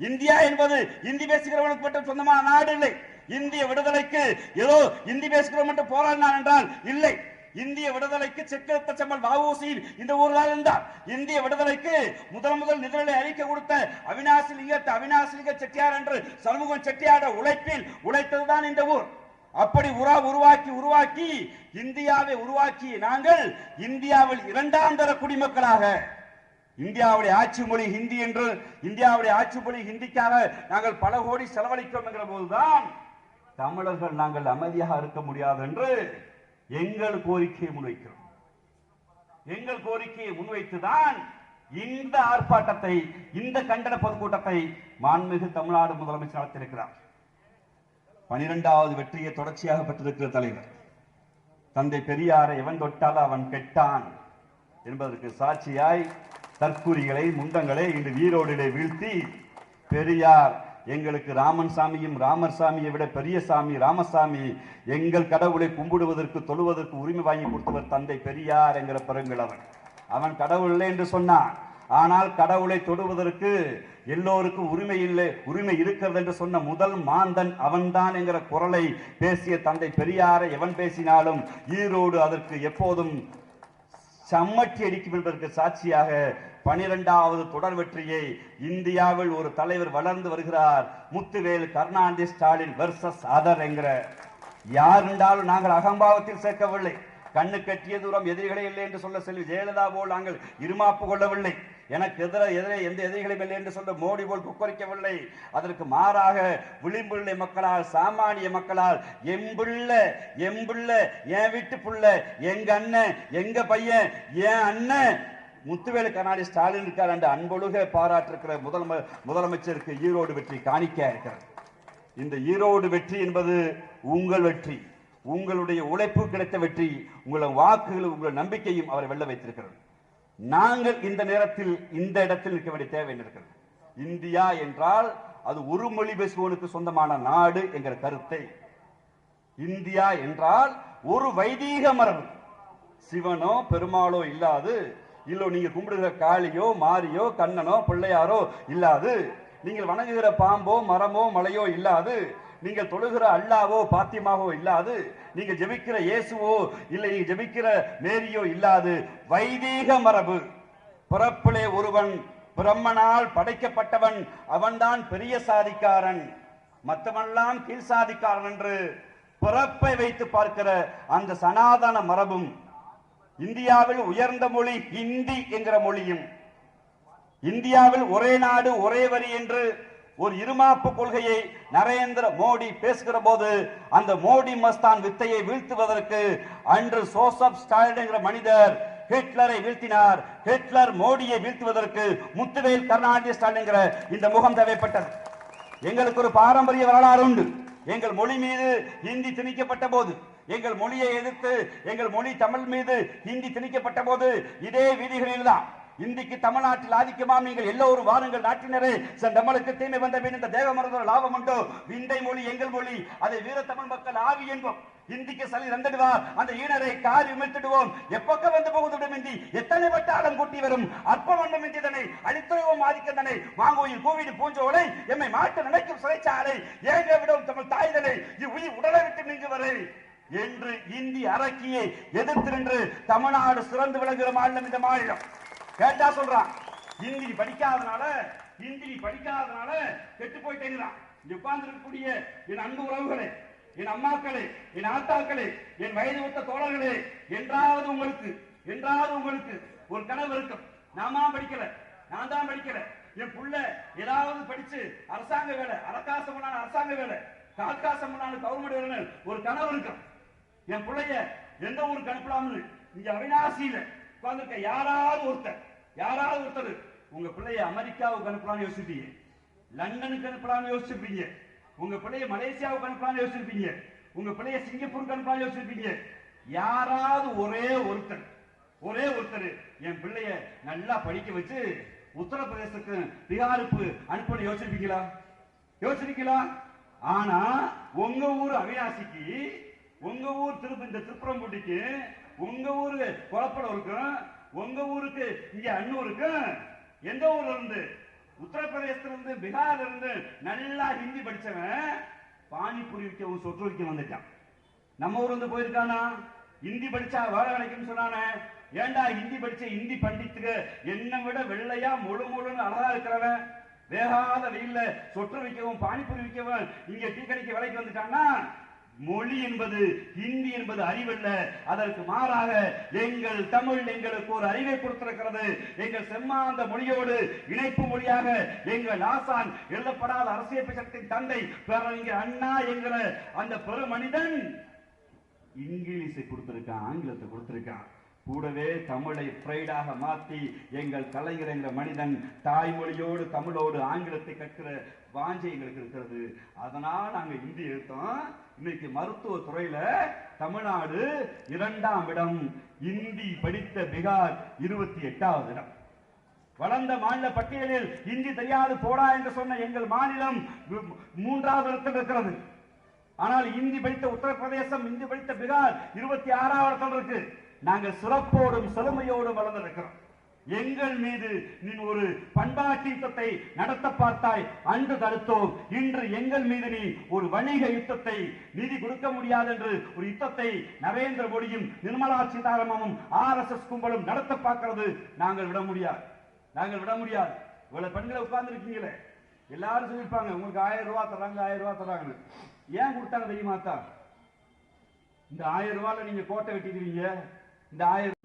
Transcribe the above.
India என்பது இந்தி பேசுகிறவனுக்கு மட்டும் சொந்தமான நாடு இல்லை. இந்திய விடுதலைக்கு ஏதோ இந்தி பேசுகிறவன் மட்டும் போராடினான் என்றால் இல்லை. இந்திய விடுதலைக்கு செக்கிரத்த செம்மல் வஉசி இந்த ஊர்தான் இருந்தார் இந்திய விடுதலைக்கு முதல் முதல் நிதிநிலை அறிக்கை கொடுத்த அவினாசி லிங்கத்தை அவினாசி லிங்க செட்டியார் என்று சண்முகம் செட்டியார உழைப்பில் உழைத்ததுதான் இந்த ஊர். அப்படி உரா உருவாக்கி உருவாக்கி இந்தியாவை உருவாக்கி நாங்கள் இந்தியாவில் இரண்டாம் தர குடிமக்களாக இந்தியாவுடைய ஆட்சி மொழி ஹிந்தி என்று இந்தியாவுடைய ஆட்சி மொழி ஹிந்திக்காக நாங்கள் பல கோடி செலவழிக்கிறோம் என்கிற போதுதான் தமிழர்கள் நாங்கள் அமைதியாக இருக்க முடியாது என்று எங்கள் கோரிக்கையை முன்வைக்கிறோம். எங்கள் கோரிக்கையை முன்வைத்துதான் இந்த ஆர்ப்பாட்டத்தை இந்த கண்டன பொதுக்கூட்டத்தை மாண்புமிகு தமிழ்நாடு முதலமைச்சர் நடத்தியிருக்கிறார். பனிரெண்டாவது வெற்றியை தொடர்ச்சியாக பெற்றிருக்கிற தலைவர். தந்தை பெரியாரை எவன் தொட்டால் அவன் கெட்டான் என்பதற்கு சாட்சியாய் தற்கூரிகளை முண்டங்களை இன்று வீரோடிலே வீழ்த்தி பெரியார் எங்களுக்கு ராமன் சாமியும் ராமர் சாமியை விட பெரிய சாமி ராமசாமி எங்கள் கடவுளை கும்பிடுவதற்கு தொழுவதற்கு உரிமை வாங்கி கொடுத்தவர் தந்தை பெரியார் என்கிற பெருங்கிழவன் அவன் கடவுள் இல்லை என்று சொன்னான். ஆனால் கடவுளை தொடுவதற்கு எல்லோருக்கும் உரிமை இல்லை உரிமை இருக்கிறது என்று சொன்ன முதல் மாந்தன் அவன்தான் என்கிற குரலை பேசிய தந்தை பெரியாரை எவன் பேசினாலும் ஈரோடு அதற்கு எப்போதும் சம்மட்டி அடிக்கும் என்பதற்கு சாட்சியாக பனிரெண்டாவது தொடர் வெற்றியை இந்தியாவில் ஒரு தலைவர் வளர்ந்து வருகிறார். முத்துவேல் கருணாநிதி ஸ்டாலின் வெர்சஸ் அதர் என்கிற. யார் என்றாலும் நாங்கள் அகம்பாவத்தில் சேர்க்கவில்லை. கண்ணு கட்டிய தூரம் எதிரிகளே இல்லை என்று சொல்ல செல்வி ஜெயலலிதா போல் நாங்கள் இருமாப்பு கொள்ளவில்லை. எனக்கு எதிர எதிரே எந்த எதிரிகளும் இல்லை என்று சொல்ல மோடி போல் குக்கரிக்கவில்லை. அதற்கு மாறாக விளிம்புள்ள மக்களால் சாமானிய மக்களால் எம்புள்ள எம்புள்ள என் வீட்டு புள்ள எங்க அண்ணன் எங்க பையன் என் அண்ணன். முத்துவேலு கண்ணாடி ஸ்டாலின் இருக்கார் என்று அன்பொழுக பாராட்டிருக்கிற முதலம முதலமைச்சருக்கு ஈரோடு வெற்றி காணிக்கையா இருக்கிறது. இந்த ஈரோடு வெற்றி என்பது உங்கள் வெற்றி உங்களுடைய உழைப்பு கிடைத்த வெற்றி உங்கள் வாக்குகள் உங்கள் நம்பிக்கையும் அவரை வெல்ல வைத்திருக்கிறது. நாங்கள் இந்த நேரத்தில் இந்த இடத்தில் நிற்க வேண்டிய தேவை இருக்கிறது? இந்தியா என்றால் அது ஒரு மொழி பேசுவோனுக்கு சொந்தமான நாடு என்கிற கருத்தை. இந்தியா என்றால் ஒரு வைதீக மரபு. சிவனோ பெருமாளோ இல்லாது இல்லோ நீங்க கும்பிடுகிற காளியோ மாரியோ கண்ணனோ பிள்ளையாரோ இல்லாது நீங்கள் வணங்குகிற பாம்போ மரமோ மலையோ இல்லாது நீங்கள் தொழுகிற அல்லாவோ பாத்திமாவோ இல்லாது நீங்க ஜெபிக்கிற இயேசுவோ இல்லை நீங்க ஜெபிக்கிற மேரியோ இல்லாது வைதீக மரபு. பிறப்பிலே ஒருவன் பிரம்மனால் படைக்கப்பட்டவன் அவன்தான் பெரிய சாதிக்காரன். மற்றவன்லாம் கீழ் சாதிக்காரன் என்று பிறப்பை வைத்து பார்க்கிற அந்த சனாதன மரபும் இந்தியாவில் உயர்ந்த மொழி ஹிந்தி என்கிற மொழியும் இந்தியாவில் ஒரே நாடு ஒரே வரி என்று ஒரு இருமாப்பு கொள்கையை நரேந்திர மோடி பேசுகிற போது அந்த மோடி மஸ்தான் வித்தையை வீழ்த்துவதற்கு அன்று சோசப் ஸ்டாலின் என்கிற மனிதர் ஹிட்லரை வீழ்த்தினார். ஹிட்லர் மோடியை வீழ்த்துவதற்கு முத்துவேல் கருணாநிதி ஸ்டாலின் என்கிற இந்த முகம் தேவைப்பட்டது. எங்களுக்கு ஒரு பாரம்பரிய வரலாறு உண்டு. எங்கள் மொழி மீது ஹிந்தி திணிக்கப்பட்ட போது எங்கள் மொழியை எதிர்த்து எங்கள் மொழி தமிழ் மீது ஹிந்தி திணிக்கப்பட்ட போது இதே வீதிகளில் தான் இந்திக்கு தமிழ்நாட்டில் ஆதிக்கமாம் நீங்கள் எல்லோரும் வாருங்கள் நாட்டினரே. செந்தமிழுக்கு தீமை வந்த பின் இந்த தேவமருந்த லாபம் உண்டோ. விந்தை மொழி எங்கள் மொழி அதை வீர தமிழ் மக்கள் ஆவி என்போம். இந்திக்கு சளி தந்துடுவா? அந்த ஈனரை காரி உமிழ்த்திடுவோம். எப்பக்க வந்து போகுதுடும் இந்தி? எத்தனை வட்டாரம் கூட்டி வரும்? அற்பம் ஒன்றும் இந்தி தன்னை அழித்துறைவோம் ஆதிக்கந்தனை மாங்கோயில் கோவிடு பூஞ்சோலை எம்மை மாட்டு நினைக்கும் சிறைச்சாலை. ஏங்க விடும் தமிழ் தாய்தனை இவ்வுயிர் உடலை விட்டு நீங்கு வரை. என்று இந்தி அரக்கியை எதிர்த்து நின்று தமிழ்நாடு சிறந்து விளங்குகிற மாநிலம் இந்த மாநிலம். கேட்டா சொல்றான். இந்திரி படிக்காதனால இந்திரி படிக்காதனால கெட்டு போயிட்டேங்கிறான். இங்க உட்கார்ந்து இருக்கக்கூடிய என் அன்பு உறவுகளே என் அம்மாக்களே என் ஆத்தாக்களே என் வயது ஒத்த தோழர்களே என்றாவது உங்களுக்கு என்றாவது உங்களுக்கு ஒரு கனவு இருக்கும். நாமா படிக்கல நான் தான் படிக்கல. என் புள்ள ஏதாவது படிச்சு அரசாங்க வேலை அரக்காசம் பண்ணாலும் அரசாங்க வேலை காக்காசம் பண்ணாலும் கவர்மெண்ட் வேலை ஒரு கனவு இருக்கும். என் பிள்ளைய எந்த ஊருக்கு அனுப்பலாம்னு இங்க அவினாசியில உட்காந்துருக்க யாராவது ஒருத்தர். யாராவது ஒருத்தர் உங்க பிள்ளைய அமெரிக்காவுக்கு அனுப்பலாம்னு யோசிப்பீங்க லண்டனுக்கு அனுப்பலாம்னு யோசிச்சிருப்பீங்க. உங்க பிள்ளைய மலேசியாவுக்கு அனுப்பலாம்னு யோசிச்சிருப்பீங்க. உங்க பிள்ளைய சிங்கப்பூருக்கு அனுப்பலாம்னு யோசிச்சிருப்பீங்க. யாராவது ஒரே ஒருத்தர் ஒரே ஒருத்தர் என் பிள்ளைய நல்லா படிக்க வச்சு உத்தரப்பிரதேசத்துக்கு பீகாருக்கு அனுப்பணும் யோசிச்சிருப்பீங்களா? யோசிச்சிருக்கீங்களா? ஆனா உங்க ஊர் அவினாசிக்கு உங்க ஊர் திருப்பி இந்த திருப்பரங்குடிக்கு உங்க ஊரு கொலப்படம் இருக்கும் உங்க ஊருக்கு இங்க அன்னூருக்கு? எந்த ஊர்ல இருந்து? உத்தரப்பிரதேசத்துல இருந்து பீகார்ல இருந்து நல்லா ஹிந்தி படிச்சவன் பானிபூரி விற்கவும் சொற்று விற்க வந்துட்டான். நம்ம ஊர் வந்து போயிருக்கானா? ஹிந்தி படிச்சா வேலை கிடைக்கும்னு சொன்னானே. ஏன்டா ஹிந்தி படிச்ச ஹிந்தி பண்டித்துக்கு என்னை விட வெள்ளையா முழு முழுன்னு அழகா இருக்கிறவன்? வேகாத வெயில்ல சொற்று விற்கவும் பானிபூரி விற்கவும் இங்க டீ கடைக்கு வேலைக்கு வந்துட்டான்னா? மொழி என்பது ஹிந்தி என்பது அறிவல்ல. அதற்கு மாறாக எங்கள் தமிழ் எங்களுக்கு ஒரு அறிவை கொடுத்திருக்கிறது. எங்கள் செம்மாந்த மொழியோடு இணைப்பு மொழியாக எங்கள் ஆசான் எழுதப்படாத அரசியல் சட்டத்தின் தந்தை பேரறிஞர் அண்ணா என்கிற அந்த பெருமனிதன் இங்கிலீஷை கொடுத்திருக்கான் ஆங்கிலத்தை கொடுத்திருக்கான். கூடவே தமிழை பிரைடாக மாற்றி எங்கள் கலைஞர் என்ற மனிதன் தாய்மொழியோடு தமிழோடு ஆங்கிலத்தை கற்கிற வாஞ்சை எங்களுக்கு இருக்கிறது. அதனால் நாங்கள் இந்தி எடுத்தோம். இன்னைக்கு மருத்துவ துறையில தமிழ்நாடு இரண்டாம் இடம். இந்தி படித்த பீகார் இருபத்தி எட்டாவது இடம். வளர்ந்த மாநில பட்டியலில் இந்தி தெரியாது போடா என்று சொன்ன எங்கள் மாநிலம் மூன்றாவது இடத்தில் இருக்கிறது. ஆனால் இந்தி படித்த உத்தரப்பிரதேசம் இந்தி படித்த பீகார் இருபத்தி ஆறாவது இடத்தில் இருக்கு. நாங்கள் சிறப்போடும் செழுமையோடும் வளர்ந்திருக்கிறோம். எங்கள் மீது நீ ஒரு பண்பாட்டு யுத்தத்தை நடத்த பார்த்தாய் அன்று தடுத்தோம். இன்று எங்கள் மீது நீ ஒரு வணிக யுத்தத்தை நிதி கொடுக்க முடியாது என்று ஒரு யுத்தத்தை நரேந்திர மோடியும் நிர்மலா சீதாராமனும் ஆர் எஸ் எஸ் கும்பலும் நடத்த பார்க்கிறது. நாங்கள் விட முடியாது. நாங்கள் விட முடியாது. இவ்வளவு பெண்களை உட்கார்ந்து இருக்கீங்களே எல்லாரும் சொல்லியிருப்பாங்க உங்களுக்கு ஆயிரம் ரூபாய் தராங்க ஆயிரம் ரூபாய் தராங்கன்னு ஏன் கொடுத்தாங்க தெரியுமாத்தா இந்த ஆயிரம் ரூபாயில நீங்க கோட்டை வெட்டிக்கிறீங்க இந்த ஆயிரம்